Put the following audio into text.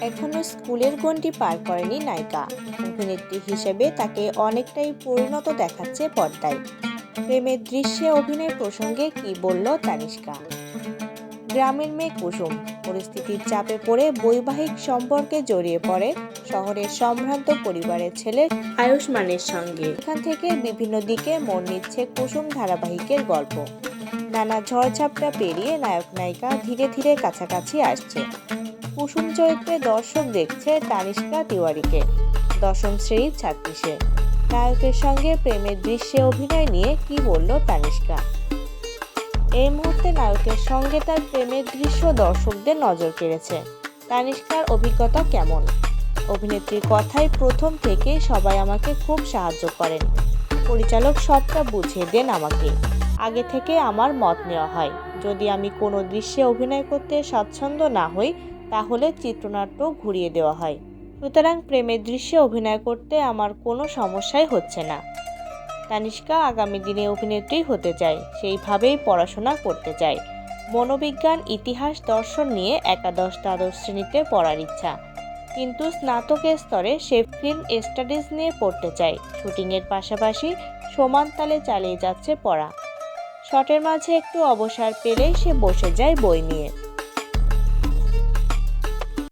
এখনও স্কুলের গণ্ডি পার করেনি নায়িকা। অভিনেত্রী হিসেবে তাকে অনেকটাই পরিণত দেখাচ্ছে পর্দায়। প্রেমের দৃশ্যে অভিনয় প্রসঙ্গে কি বলল তানিষ্কা? গ্রামের মেয়ে কুসুম, পরিস্থিতির চাপে পড়ে বৈবাহিক সম্পর্কে জড়িয়ে পড়ে শহরের সম্ভ্রান্ত পরিবারের ছেলে আয়ুষ্মানের সঙ্গে। এখান থেকে বিভিন্ন দিকে মন নিচ্ছে কুসুম ধারাবাহিকের গল্প। নানা ঝড়ঝাপটা পেরিয়ে নায়ক নায়িকা ধীরে ধীরে কাছাকাছি আসছে। কুসুম চরিত্রে দর্শক দেখছে তানিষ্কা তিওয়ারিকে। দশম শ্রেণির ছাত্রী সে নায়কের সঙ্গে প্রেমের দৃশ্যে অভিনয় নিয়ে কি বলল তানিষ্কা? এই মুহূর্তে নায়কের সঙ্গে তার প্রেমের দৃশ্য দর্শকদের নজর কেড়েছে। তানিষ্কার অভিজ্ঞতা কেমন? অভিনেত্রীর কথাই প্রথম থেকেই সবাই আমাকে খুব সাহায্য করেন। পরিচালক সবটা বুঝিয়ে দেন আমাকে। আগে থেকে আমার মত নেওয়া হয়। যদি আমি কোনো দৃশ্যে অভিনয় করতে স্বাচ্ছন্দ্য না হই তাহলে চিত্রনাট্য ঘুরিয়ে দেওয়া হয়। সুতরাং প্রেমের দৃশ্যে অভিনয় করতে আমার কোনো সমস্যাই হচ্ছে না। তানিষ্কা আগামী দিনে অভিনেত্রী হতে চায়, সেইভাবেই পড়াশোনা করতে চায়। মনোবিজ্ঞান, ইতিহাস, দর্শন নিয়ে একাদশ, দ্বাদশ শ্রেণীতে পড়ার ইচ্ছা। কিন্তু স্নাতকের স্তরে সে ফিল্ম স্টাডিজ নিয়ে পড়তে চায়। শুটিংয়ের পাশাপাশি সমান তালে চালিয়ে যাচ্ছে পড়া। শটের মাঝে একটু অবসর পেলেই সে বসে যায় বই নিয়ে।